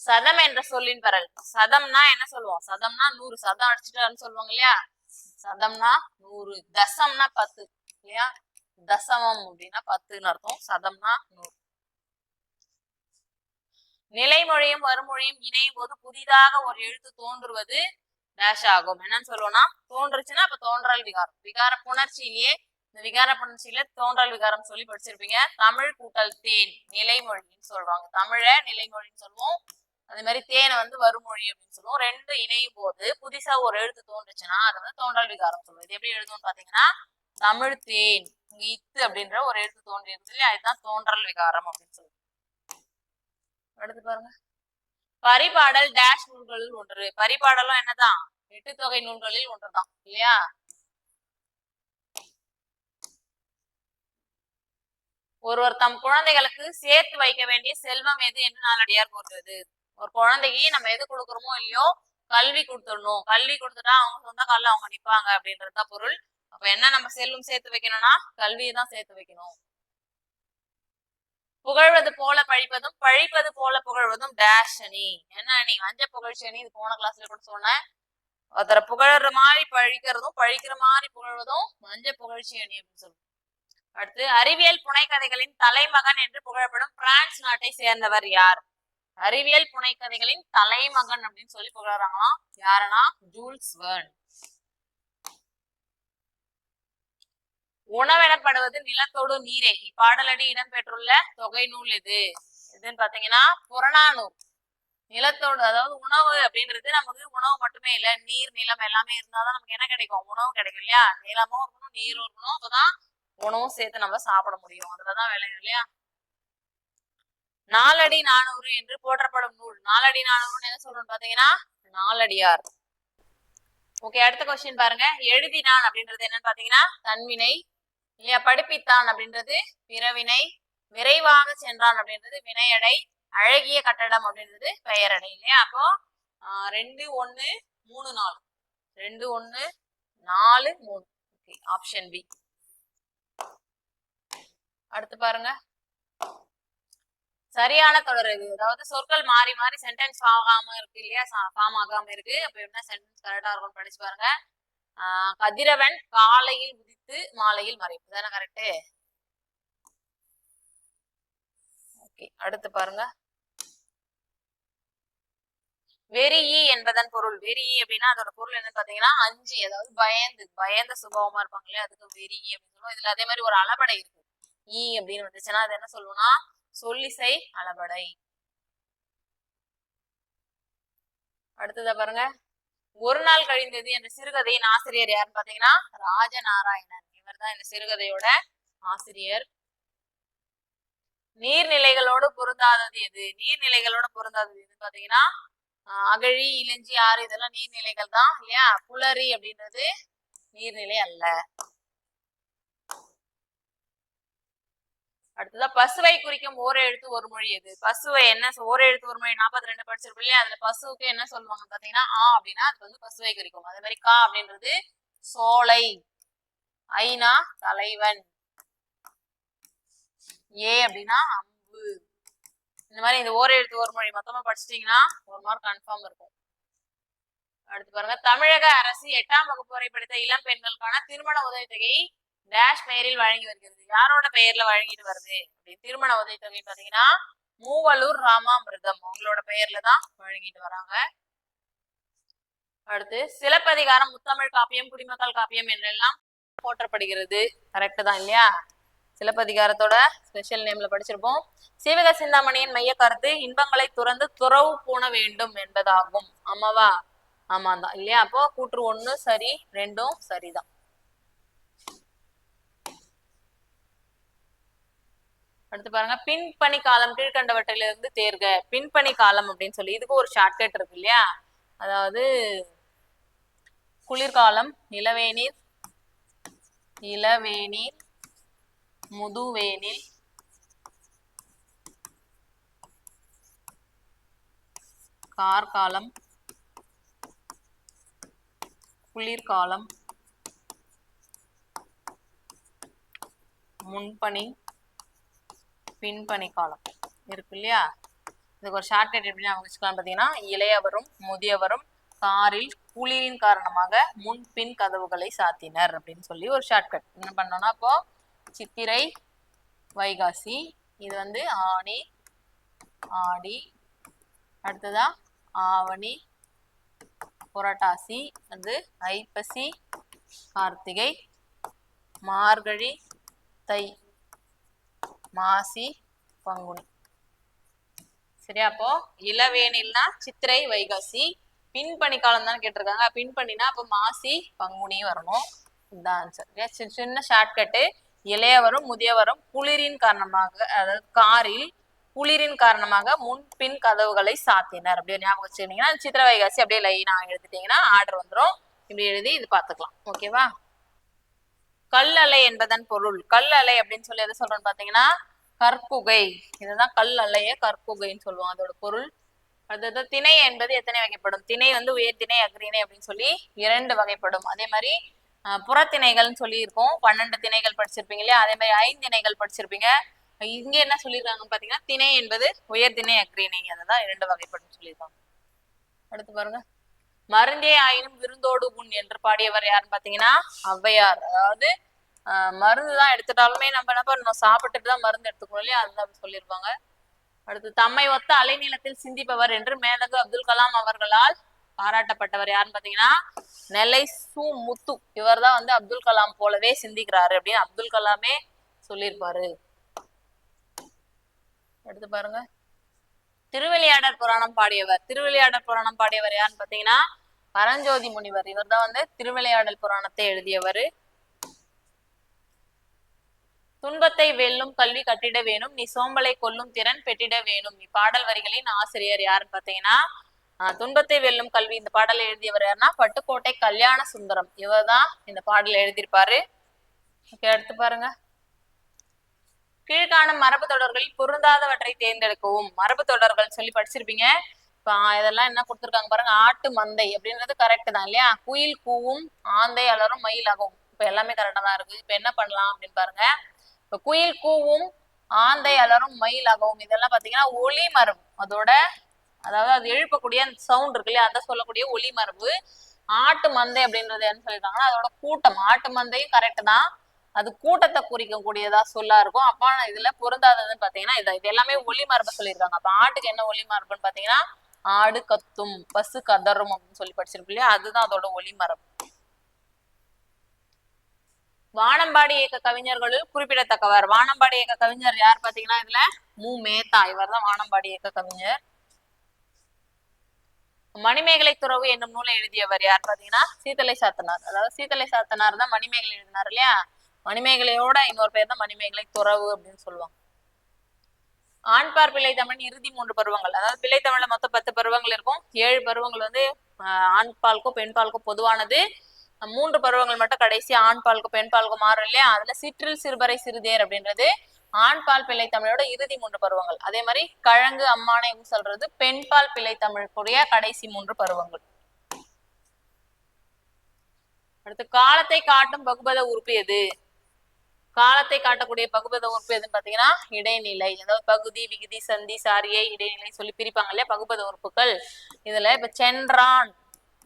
சதம் என்ற சொல்லின் பரல் சதம்னா என்ன சொல்லுவோம்? சதம்னா நூறு. சதம் அடிச்சுட்டாருன்னு சொல்லுவாங்க இல்லையா? சதம்னா நூறு. தசம்னா பத்து. இல்லையா? தசமம் அப்படின்னா பத்துன்னு அர்த்தம். சதம்னா நூறு. நிலைமொழியும் வறுமொழியும் இணையும் போது புதிதாக ஒரு எழுத்து தோன்றுவது டேஷ் ஆகும். என்னன்னு சொல்லுவோம்னா தோன்றுச்சுன்னா அப்ப தோன்றல் விகாரம். விகார புணர்ச்சியிலேயே இந்த விகார புணர்ச்சியில தோன்றல் விகாரம் சொல்லி படிச்சிருப்பீங்க. தமிழ் கூட்டல் தேன் நிலைமொழின்னு சொல்றாங்க தமிழ நிலைமொழின்னு சொல்லுவோம். அதே மாதிரி தேனை வந்து வருமொழி அப்படின்னு சொல்லுவோம். ரெண்டு இணையும் போது புதுசா ஒரு எழுத்து தோன்றுச்சுன்னா அது வந்து தோன்றல் விகாரம் சொல்லுவோம். இது எப்படி எழுதும்னு பாத்தீங்கன்னா தமிழ் தேன் இங்க இத்து அப்படின்ற ஒரு எழுத்து தோன்றி இல்லையா? அதுதான் தோன்றல் விகாரம் அப்படின்னு சொல்லுவோம். அடுத்து பாருங்க. பரிபாடல் டேஷ் நூல்களில் ஒன்று. பரிபாடலும் என்னதான்? எட்டு தொகை நூல்களில் ஒன்றுதான் இல்லையா? ஒருவர் தம் குழந்தைகளுக்கு சேர்த்து வைக்க வேண்டிய செல்வம் எது என்று நாளடியார் கூறுகிறது. ஒரு குழந்தைக்கு நம்ம எது கொடுக்குறோமோ இல்லையோ கல்வி கொடுத்துடணும். கல்வி கொடுத்துட்டா அவங்க சொந்த காலில் அவங்க நிப்பாங்க அப்படின்றதுதான் பொருள். அப்ப என்ன நம்ம செல்வம் சேர்த்து வைக்கணும்னா கல்வியை தான் சேர்த்து வைக்கணும். புகழ்வது போல பழிப்பதும் பழிப்பது போல புகழ்வதும் டேஷ் அணி. என்ன அணி? வஞ்ச புகழ்ச்சி அணி இது போன கிளாஸ்ல கூட சொன்னேன். ஒருத்தரை புகழற மாதிரி பழிக்கிறதும் பழிக்கிற மாதிரி புகழ்வதும் மஞ்ச புகழ்ச்சி அணி அப்படின்னு சொல்லுவோம். அடுத்து அறிவியல் புனைக்கதைகளின் தலைமகன் என்று புகழப்படும் பிரான்ஸ் நாட்டை சேர்ந்தவர் யார்? அறிவியல் புனைக்கதைகளின் தலைமகன் அப்படின்னு சொல்லி புகழறாங்களாம். யாருன்னா? Jules Verne. உணவெனப்படுவது நிலத்தோடு நீரே. இப்பாடலடி இடம்பெற்றுள்ள தொகை நூல் எது எதுன்னு பாத்தீங்கன்னா புறநானூறு. நிலத்தோடு அதாவது உணவு அப்படின்றது நமக்கு உணவு மட்டுமே இல்ல. நீர் நிலம் எல்லாமே இருந்தாதான் நமக்கு என்ன கிடைக்கும்? உணவு கிடைக்கும் இல்லையா? நிலமும் இருக்கணும் நீரும் இருக்கணும். அப்பதான் உணவும் சேர்த்து நம்ம சாப்பிட முடியும். அதுலதான் விளையும் இல்லையா? நாலடி நானூறு என்று போற்றப்படும் நூல். நாலடி நானூறுன்னு என்ன சொல்றோம்னு பாத்தீங்கன்னா? நாலடியார். ஓகே அடுத்த கொஸ்டின் பாருங்க. எழுதினான் அப்படின்றது என்னன்னு பாத்தீங்கன்னா தன்வினை. இல்லையா படிப்பித்தான் அப்படின்றது பிறவினை. விரைவாக சென்றான் அப்படின்றது வினையடை. அழகிய கட்டடம் அப்படின்றது பெயரடை. இல்லையா அப்போ ரெண்டு ஒண்ணு மூணு நாலு. ரெண்டு ஒண்ணு நாலு மூணு. ஓகே ஆப்ஷன் பி அடுத்து பாருங்க. சரியான தொடர் இது. அதாவது சொற்கள் மாறி மாறி சென்டென்ஸ் ஆகாம இருக்கு இல்லையா? ஃபார்ம் ஆகாம இருக்கு. அப்ப என்ன சென்டென்ஸ் கரெக்டா இருக்கும் படிச்சு பாருங்க. ஆஹ் கதிரவன் காலையில் உதித்து மாலையில் மறைப்பு. தானே கரெக்டு ஓகே அடுத்து பாருங்க. வெறியி என்பதன் பொருள். வெறியி அப்படின்னா அதோட பொருள் என்னன்னு பாத்தீங்கன்னா அஞ்சு. அதாவது பயந்து பயந்த சுபாவமா இருப்பாங்க இல்லையா? அதுக்கு வெறியி அப்படின்னு சொல்லுவோம். இதுல அதே மாதிரி ஒரு அளபடை இருக்கு ஈ அப்படின்னு வந்துச்சுன்னா அது என்ன சொல்லுவோம்னா சொல்லிசை அளபடை அடுத்ததா பாருங்க. ஒரு நாள் கழிந்தது என்ற சிறுகதையின் ஆசிரியர் யாருன்னு பாத்தீங்கன்னா ராஜநாராயணன். இவர் தான் இந்த சிறுகதையோட ஆசிரியர். நீர்நிலைகளோடு பொருந்தாதது எது? நீர்நிலைகளோட பொருந்தாதது எது பாத்தீங்கன்னா அகழி இளஞ்சி ஆறு இதெல்லாம் நீர்நிலைகள் தான் இல்லையா? புலரி அப்படின்றது நீர்நிலை அல்ல. அடுத்ததா பசுவை குறிக்கும் ஓர் எழுத்து ஒரு மொழி எது? பசுவை என்ன சொ- எழுத்து ஒரு மொழி நாற்பத்தி ரெண்டு படிச்சிருப்போம் இல்லையா? அதுல பசுவுக்கு என்ன சொல்லுவாங்க பாத்தீங்கன்னா ஆ அப்படின்னா அது வந்து பசுவை குறிக்கும். அதே மாதிரி கா அப்படின்றது சோலை. ஐனா தலைவன். ஏ அப்படின்னா அம்பு. இந்த மாதிரி இந்த ஓர் எழுத்து ஒரு மொழி மொத்தமா படிச்சிட்டீங்கன்னா ஒரு மார்க் கன்ஃபார்ம் இருக்கும். அடுத்து பாருங்க தமிழக அரசு எட்டாம் வகுப்பு வரை படித்த இளம் பெண்களுக்கான திருமண உதவித்தொகை டேஷ் பெயரில் வழங்கி வருகிறது. யாரோட பெயர்ல வழங்கிட்டு வருது அப்படி திருமண உதவித்தொகை பாத்தீங்கன்னா மூவலூர் ராமாமிர்தம் அவங்களோட பெயர்ல தான் வழங்கிட்டு வராங்க. அடுத்து சிலப்பதிகாரம் முத்தமிழ் காப்பியம் குடிமக்கள் காப்பியம் என்றெல்லாம் போற்றப்படுகிறது. கரெக்ட் தான் இல்லையா? சிலப்பதிகாரத்தோட ஸ்பெஷல் நேம்ல படிச்சிருப்போம். சீவக சிந்தாமணியின் மைய கருத்து இன்பங்களை துறந்து துறவு பூண வேண்டும் என்பதாகும். ஆமாவா? ஆமா தான். இல்லையா? அப்போ கூற்று ஒண்ணு சரி ரெண்டும் சரிதான். அடுத்து பாருங்க பின்பணி காலம் கீழ்கண்டவற்றிலிருந்து தேர்க. பின்பணி காலம் அப்படின்னு சொல்லி இதுக்கு ஒரு ஷார்ட்கட் இருக்கு இல்லையா? அதாவது குளிர்காலம் இளவேநீர் இளவேநீர் முதுவேனில் கார்காலம் குளிர்காலம் முன்பனி பின்பனி காலம் இருக்கு இல்லையா? இதுக்கு ஒரு ஷார்ட்கட் எப்படி ஞாபகம் வச்சுக்கலாம் பார்த்தீங்கன்னா இளையவரும் முதியவரும் காரில் குளிரின் காரணமாக முன் பின் கதவுகளை சாத்தினர் அப்படின்னு சொல்லி ஒரு ஷார்ட்கட் என்ன பண்ணோம்னா இப்போ சித்திரை வைகாசி இது வந்து ஆணி ஆடி அடுத்ததா ஆவணி புரட்டாசி அது ஐப்பசி கார்த்திகை மார்கழி தை மாசி பங்குனி. சரியா அப்போ? இளவேனில்னா சித்திரை வைகாசி. பின்பணி காலம் தான் கேட்டிருக்காங்க. பின்பனினா அப்போ மாசி பங்குனி வரணும். இதுதான் ஆன்சர் சின்ன சின்ன ஷார்ட்கட்டு இளையவரும் முதியவரும் குளிரின் காரணமாக அதாவது காரில் குளிரின் காரணமாக முன்பின் கதவுகளை சாத்தினர். அப்படியே ஞாபகம் வச்சுக்கிட்டீங்கன்னா சித்திரை வைகாசி அப்படியே லைனா எழுதிட்டீங்கன்னா ஆர்டர் வந்துடும் இப்படி எழுதி இது பார்த்துக்கலாம். ஓகேவா கல் அலை என்பதன் பொருள். கல் அலை அப்படின்னு சொல்லி எதை சொல்றோம்னு பாத்தீங்கன்னா கற்புகை. இதுதான் கல் அலைய கற்புகைன்னு சொல்லுவோம். அதோட பொருள். அடுத்தது திணை என்பது எத்தனை வகைப்படும்? திணை வந்து உயர் திணை அக்ரிணை அப்படின்னு சொல்லி இரண்டு வகைப்படும். அதே மாதிரி புறத்திணைகள்னு சொல்லி இருக்கும் பன்னெண்டு திணைகள் படிச்சிருப்பீங்க இல்லையா? அதே மாதிரி ஐந்திணைகள் படிச்சிருப்பீங்க. இங்க என்ன சொல்லியிருக்காங்கன்னு பாத்தீங்கன்னா திணை என்பது உயர் திணை அக்ரிணை. அதுதான் இரண்டு வகைப்படும் சொல்லியிருக்காங்க. அடுத்து பாருங்க. மருந்தே ஆயினும் விருந்தோடு உண் என்று பாடியவர் யாருன்னு பாத்தீங்கன்னா ஔவையார். அதாவது ஆஹ் மருந்து தான் எடுத்துட்டாலுமே நம்ம என்ன பண்ணணும்? சாப்பிட்டுட்டு தான் மருந்து எடுத்துக்கணும் இல்லையா? அதுதான் சொல்லியிருப்பாங்க அடுத்து தம்மை ஒத்த அலைநீளத்தில் சிந்திப்பவர் என்று மேதகு அப்துல் கலாம் அவர்களால் பாராட்டப்பட்டவர் யாருன்னு பாத்தீங்கன்னா நெல்லை சு முத்து. இவர் தான் வந்து அப்துல் கலாம் போலவே சிந்திக்கிறாரு அப்படின்னு அப்துல் கலாமே சொல்லியிருப்பாரு. அடுத்து பாருங்க. திருவிளையாடற் புராணம் பாடியவர். திருவிளையாடற் புராணம் பாடியவர் யாருன்னு பாத்தீங்கன்னா பரஞ்சோதி முனிவர். இவர் தான் வந்து திருவிளையாடல் புராணத்தை எழுதியவர். துன்பத்தை வெல்லும் கல்வி கட்டிட வேணும். நீ சோம்பலை கொல்லும் திறன் பெற்றிட வேணும். இப்பாடல் வரிகளின் ஆசிரியர் யாருன்னு பாத்தீங்கன்னா துன்பத்தை வெல்லும் கல்வி இந்த பாடலை எழுதியவர் யாருன்னா பட்டுக்கோட்டை கல்யாண சுந்தரம். இவர்தான் இந்த பாடலை எழுதியிருப்பாரு. எடுத்து பாருங்க. கீழ்காணும் மரபு தொடர்களில் பொருந்தாதவற்றை தேர்ந்தெடுக்கவும். மரபு தொடர்கள் சொல்லி படிச்சிருப்பீங்க. இருக்கான் இதெல்லாம் என்ன கொடுத்துருக்காங்க பாருங்க ஆட்டு மந்தை அப்படின்றது கரெக்ட் தான் இல்லையா? குயில் கூவும் ஆந்தை அலரும் மயில் அகவும் இப்ப எல்லாமே கரெக்டா தான் இருக்கு. இப்ப என்ன பண்ணலாம் அப்படின்னு பாருங்க. இப்ப குயில் கூவும் ஆந்தை அலரும் மயில் ஆகவும். இதெல்லாம் பாத்தீங்கன்னா ஒளி மரபு. அதோட அதாவது அது எழுப்பக்கூடிய சவுண்ட் இருக்கு இல்லையா? அதை சொல்லக்கூடிய ஒளி மரபு. ஆட்டு மந்தை அப்படின்றது என்ன சொல்லியிருக்காங்கன்னா அதோட கூட்டம். ஆட்டு மந்தையும் கரெக்ட் தான். அது கூட்டத்தை குறிக்கக்கூடியதா சொல்லா இருக்கும். அப்ப இதுல பொருந்தாததுன்னு பாத்தீங்கன்னா இது இது எல்லாமே ஒளி மரபை சொல்லியிருக்காங்க. அப்ப ஆட்டுக்கு என்ன ஒளி மரபுன்னு பாத்தீங்கன்னா ஆடு கத்தும் பசு கதறும் அப்படின்னு சொல்லி படிச்சிருக்கு இல்லையா? அதுதான் அதோட ஒளி மரபு வானம்பாடி இயக்க கவிஞர்களுள் குறிப்பிடத்தக்கவர். வானம்பாடி இயக்க கவிஞர் யார் பாத்தீங்கன்னா இதுல? மு. மேத்தா. இவர் தான் வானம்பாடி இயக்க கவிஞர். மணிமேகலை துறவு என்னும் நூலை எழுதியவர் யார் பாத்தீங்கன்னா சீத்தலை சாத்தனார். அதாவது சீத்தலை சாத்தனார் தான் மணிமேகலை எழுதினார் இல்லையா? மணிமேகலையோட இன்னொரு பேர் தான் மணிமேகலை துறவு அப்படின்னு சொல்லுவாங்க. ஆண்பார் பிள்ளை தமிழ் இறுதி மூன்று பருவங்கள். அதாவது பிள்ளை தமிழ்ல மொத்தம் பத்து பருவங்கள் இருக்கும். ஏழு பருவங்கள் வந்து ஆண் பாலுக்கும் பெண் பாலுக்கும் பொதுவானது. மூன்று பருவங்கள் மட்டும் கடைசி ஆண் பாலுக்கும் பெண் பாலுக்கும் மாறும் இல்லையா? அதுல சிற்றில் சிறுபறை சிறுதேர் அப்படின்றது ஆண் பால் பிள்ளை தமிழோட இறுதி மூன்று பருவங்கள். அதே மாதிரி கழங்கு அம்மானை சொல்றது பெண் பால் பிள்ளை தமிழுக்குரிய கடைசி மூன்று பருவங்கள். அடுத்து காலத்தை காட்டும் பகுபத உறுப்பு எது? காலத்தை காட்டக்கூடிய பகுபத உறுப்பு எதுன்னு பாத்தீங்கன்னா இடைநிலை. அதாவது பகுதி விகுதி சந்தி சாரியை இடைநிலை சொல்லி பிரிப்பாங்க இல்லையா? பகுபத உறுப்புகள். இதுல இப்ப சென்றான்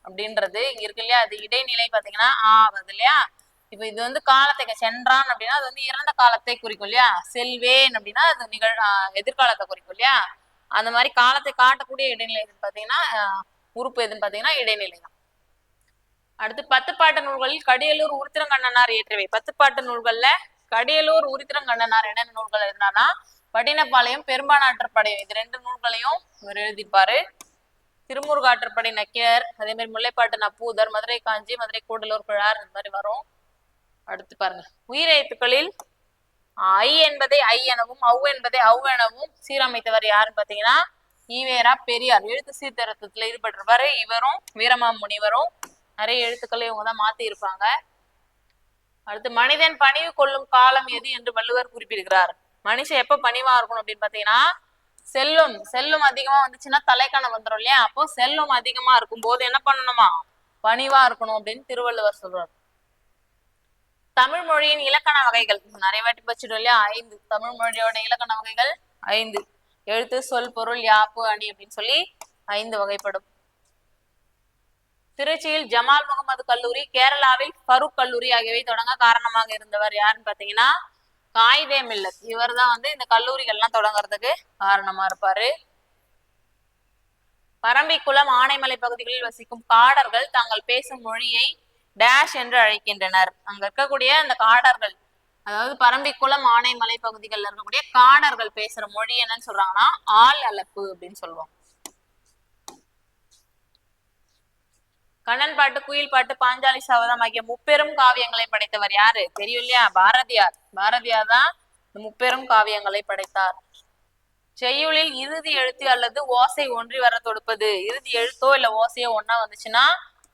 அப்படின்றது இங்க இருக்கு இல்லையா? அது இடைநிலை பாத்தீங்கன்னா ஆவது இல்லையா? இப்ப இது வந்து காலத்தை சென்றான் அப்படின்னா அது வந்து இறந்த காலத்தை குறிக்கும் இல்லையா? செல்வேன் அப்படின்னா அது நிகழ் எதிர்காலத்தை குறிக்கும் இல்லையா? அந்த மாதிரி காலத்தை காட்டக்கூடிய இடைநிலை எதுன்னு பாத்தீங்கன்னா உறுப்பு எதுன்னு பாத்தீங்கன்னா இடைநிலை தான். அடுத்து பத்துப்பாட்டு நூல்களில் கடியலூர் உருத்திரங்கண்ணனார் இயற்றியவை. பத்துப்பாட்டு நூல்கள்ல கடியலூர் உரித்திரங்கண்ணனார் என்னென்ன நூல்கள் எழுதினார்னா பட்டினப்பாளையம் பெரும்பானாற்றுப்படையும் இது ரெண்டு நூல்களையும் இவர் எழுதிப்பாரு திருமுருகாற்றுப்படை நக்கியர் அதே மாதிரி முல்லைப்பாட்டு நப்பூதர் மதுரை காஞ்சி மதுரை கூடலூர் கிழார் இந்த மாதிரி வரும். அடுத்து பாருங்க. உயிரெழுத்துக்களில் ஐ என்பதை ஐ எனவும் அவ் என்பதை அவ் எனவும் சீரமைத்தவர் யாருன்னு பாத்தீங்கன்னா ஈவேரா பெரியார். எழுத்து சீர்திருத்தத்துல ஈடுபட்டிருப்பாரு. இவரும் வீரமா முனிவரும் நிறைய எழுத்துக்களை இவங்க தான் மாத்தி இருப்பாங்க அடுத்து மனிதன் பணிவு கொள்ளும் காலம் எது என்று வள்ளுவர் குறிப்பிடுகிறார். மனுஷன் எப்ப பணிவா இருக்கணும் அப்படின்னு பாத்தீங்கன்னா செல்லும் செல்லும் அதிகமா வந்துச்சுன்னா தலைக்கணம் வந்துடும் இல்லையா? அப்போ செல்லும் அதிகமா இருக்கும் போது என்ன பண்ணணுமா? பணிவா இருக்கணும் அப்படின்னு திருவள்ளுவர் சொல்றார். தமிழ் மொழியின் இலக்கண வகைகள் நிறைய வாட்டி படிச்சிடும் இல்லையா? ஐந்து. தமிழ் மொழியோட இலக்கண வகைகள் ஐந்து. எழுத்து சொல் பொருள் யாப்பு அணி அப்படின்னு சொல்லி ஐந்து வகைப்படும். திருச்சியில் ஜமால் முகமது கல்லூரி கேரளாவில் ஃபருக் கல்லூரி ஆகியவை தொடங்க காரணமாக இருந்தவர் யாருன்னு பாத்தீங்கன்னா காயிதே மில்லத். இவர் தான் வந்து இந்த கல்லூரிகள்லாம் தொடங்குறதுக்கு காரணமா இருப்பாரு. பரம்பிக்குளம் ஆனைமலை பகுதிகளில் வசிக்கும் காடர்கள் தாங்கள் பேசும் மொழியை டேஷ் என்று அழைக்கின்றனர். அங்க இருக்கக்கூடிய அந்த காடர்கள் அதாவது பரம்பிக்குளம் ஆனைமலை பகுதிகளில் இருக்கக்கூடிய காடர்கள் பேசுற மொழி என்னன்னு சொல்றாங்கன்னா ஆள் அலப்பு அப்படின்னு சொல்லுவோம் கண்ணன் பாட்டு குயில் பாட்டு பாஞ்சாலி சபதம் ஆகிய முப்பெரும் காவியங்களை படைத்தவர் யாரு? தெரியும் இல்லையா? பாரதியார். பாரதியார் தான் முப்பெரும் காவியங்களை படைத்தார். செய்யுளில் இறுதி எழுத்து அல்லது ஓசை ஒன்றி வர தொடுப்பது. இறுதி எழுத்தோ இல்ல ஓசையோ ஒன்னா வந்துச்சுன்னா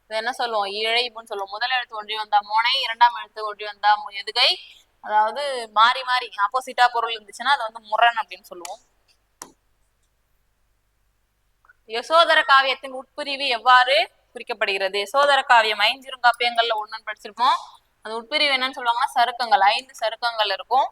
இது என்ன சொல்லுவோம்? இழைப்புன்னு சொல்லுவோம். முதல் எழுத்து ஒன்றி வந்தா மோனை இரண்டாம் எழுத்து ஒன்றி வந்தா எதுகை. அதாவது மாறி மாறி ஆப்போசிட்டா பொருள் இருந்துச்சுன்னா அது வந்து முரண் அப்படின்னு சொல்லுவோம். யசோதர காவியத்தின் உட்பிரிவு எவ்வாறு? குறிக்கப்படுகிறது. சோதர காவியம் ஐஞ்சிருங்காப்பியங்கள்ல ஒண்ணுன்னு படிச்சிருப்போம். அந்த உட்பிரிவு என்னன்னு சொல்லுவாங்கன்னா சருக்கங்கள். ஐந்து சருக்கங்கள் இருக்கும்.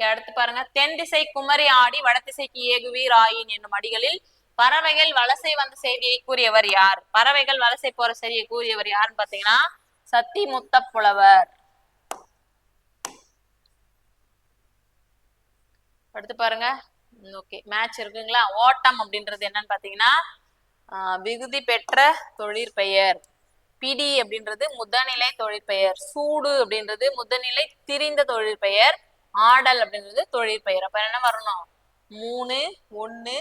அடுத்து பாருங்க. தென் திசை குமரி ஆடி வடதிசைக்கு ஏகுவீர் ஆயின் என்னும் அடிகளில் பறவைகள் வலசை வந்த செய்தியை கூறியவர் யார்? பறவைகள் வலசை போற செய்தியை கூறியவர் யாருன்னு பாத்தீங்கன்னா சத்தி முத்த புலவர் அடுத்து பாருங்க. ஓகே மேட்ச் இருக்குங்களா? ஓட்டம் அப்படின்றது என்னன்னு பாத்தீங்கன்னா ஆஹ் விகுதி பெற்ற தொழிற்பெயர். பிடி e அப்படின்றது முதநிலை தொழிற்பெயர். சூடு அப்படின்றது முதநிலை திரிந்த தொழிற்பெயர். ஆடல் அப்படின்றது தொழிற்பெயர். அப்ப என்ன வரணும்? மூணு ஒன்னு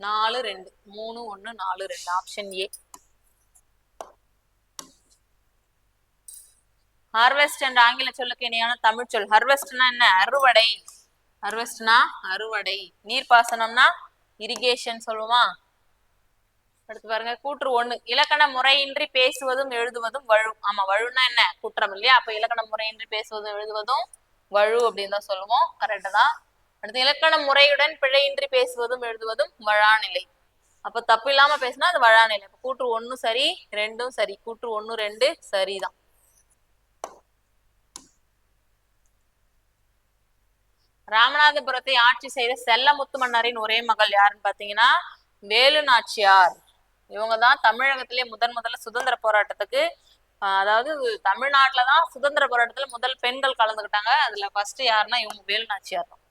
நாலு ரெண்டு. மூணு ஒன்னு நாலு ரெண்டு. ஆப்ஷன் ஏ ஹார்வெஸ்ட் என்ற ஆங்கில சொல்லுக்கு இணையான தமிழ் சொல். ஹார்வெஸ்ட்னா என்ன? அறுவடை. ஹர்வெஸ்ட்னா அறுவடை. நீர்ப்பாசனம்னா இரிகேஷன் சொல்லுவோமா? அடுத்து பாருங்க கூற்று ஒண்ணு. இலக்கண முறையின்றி பேசுவதும் எழுதுவதும் வழு. ஆமா வழுனா என்ன? குற்றம் இல்லையா? அப்ப இலக்கண முறையின்றி பேசுவதும் எழுதுவதும் வழு அப்படின்னு தான் சொல்லுவோம். கரெக்டா தான். அடுத்து இலக்கண முறையுடன் பிழையின்றி பேசுவதும் எழுதுவதும் வழாநிலை. அப்ப தப்பு இல்லாம பேசினா அது வழாநிலை. கூற்று ஒண்ணு சரி ரெண்டும் சரி. கூற்று ஒண்ணு ரெண்டு சரிதான் ராமநாதபுரத்தை ஆட்சி செய்த செல்லமுத்து மன்னரின் ஒரே மகள் யாருன்னு பாத்தீங்கன்னா வேலு நாச்சியார் இவங்கதான் தமிழகத்திலே முதன் முதல்ல சுதந்திர போராட்டத்துக்கு அதாவது தமிழ்நாட்டுலதான் சுதந்திர போராட்டத்துல முதல் பெண்கள் கலந்துகிட்டாங்க. அதுல ஃபர்ஸ்ட் யாருன்னா இவங்க வேலு நாச்சியார் தான்.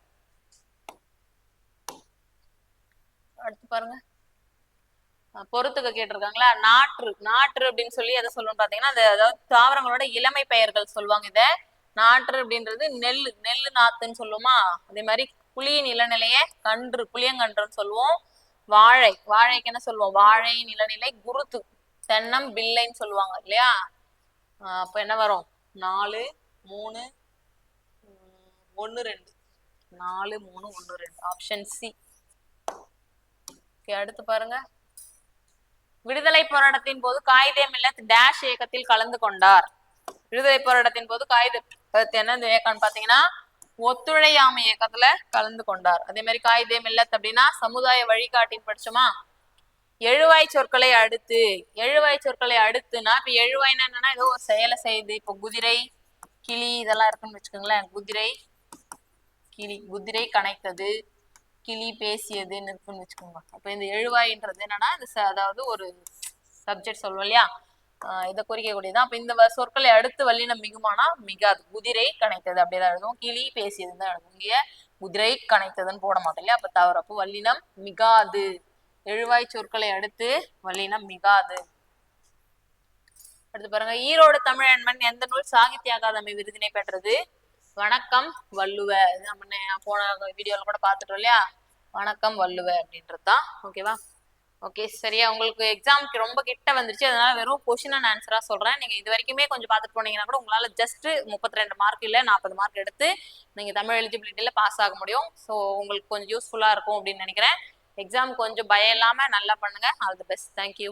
அடுத்து பாருங்க. பொறுத்துக்க கேட்டிருக்காங்களா? நாற்று நாற்று அப்படின்னு சொல்லி எதை சொல்லணும்னு பாத்தீங்கன்னா அந்த அதாவது தாவரங்களோட இளமை பெயர்கள் சொல்லுவாங்க இதை. நாற்று அப்படின்றது நெல் நெல்லு நாத்துன்னு சொல்லுவோமா? அதே மாதிரி புளியின் இளநிலைய கன்று புளியங்கன்றுன்னு சொல்லுவோம். வாழை வாழைக்கு என்ன சொல்லுவோம்? வாழையின் இளநிலை குருத்து தென்னம் பில்லைன்னு சொல்லுவாங்க இல்லையா? அப்ப என்ன வரும்? நாலு மூணு உம், ரெண்டு. நாலு மூணு ஒன்னு ரெண்டு. ஆப்ஷன் சி ஓகே அடுத்து பாருங்க. விடுதலை போராட்டத்தின் போது காயிதே மில்லத் டேஷ் இயக்கத்தில் கலந்து கொண்டார். விடுதலை போராட்டத்தின் போது காயிதே என்ன இந்த இயக்கம்னு பாத்தீங்கன்னா ஒத்துழையாமை இயக்கத்துல கலந்து கொண்டார். அதே மாதிரி காயிதே மில்லத் அப்படின்னா சமுதாய வழிகாட்டின்னு படிச்சோமா? எழுவாய் சொற்களை அடுத்து. எழுவாய் சொற்களை அடுத்துனா இப்ப எழுவாய்னா என்னன்னா ஏதோ ஒரு செயலை செய்யுது இப்போ குதிரை கிளி இதெல்லாம் இருக்குன்னு வச்சுக்கோங்களேன். குதிரை கிளி குதிரை கனைத்தது கிளி பேசியதுன்னு இருக்குன்னு வச்சுக்கோங்க. அப்ப இந்த எழுவாயின்றது என்னன்னா இந்த அதாவது ஒரு சப்ஜெக்ட் சொல்லுவோம் இல்லையா? இதை குறிக்கக்கூடியதுதான் அப்ப இந்த வ- சொற்களை அடுத்து வல்லினம் மிகுமானா? மிகாது. குதிரை கனைத்தது அப்படிதான் எழுதுவோம். கிளி பேசியதுன்னு தான் எழுதுவோம். குதிரை கனைத்ததுன்னு போட மாட்டோம் இல்லையா? அப்ப தவறப்போ வல்லினம் மிகாது. எழுவாய் சொற்களை அடுத்து வல்லினம் மிகாது. அடுத்து பாருங்க. ஈரோடு தமிழன்மன் எந்த நூல் சாகித்ய அகாதமி விருதினை பெற்றது? வணக்கம் வள்ளுவ. நம்ம போன வீடியோல கூட பாத்துட்டோம் இல்லையா? வணக்கம் வள்ளுவ அப்படின்றது தான். ஓகேவா? ஓகே சரியா. உங்களுக்கு எக்ஸாம்க்கு ரொம்ப கிட்ட வந்துருச்சு. அதனால வெறும் கொஸ்டின் அண்ட் ஆன்சரா சொல்றேன். நீங்க இது வரைக்குமே கொஞ்சம் பார்த்துட்டு போனீங்கன்னா கூட உங்களால ஜஸ்ட் முப்பத்தி ரெண்டு மார்க் இல்ல நாற்பது மார்க் எடுத்து நீங்க தமிழ் எலிஜிபிலிட்டியில பாஸ் ஆக முடியும். ஸோ உங்களுக்கு கொஞ்சம் யூஸ்ஃபுல்லா இருக்கும் அப்படின்னு நினைக்கிறேன். எக்ஸாம் கொஞ்சம் பயம் இல்லாம நல்லா பண்ணுங்க. All the best thank you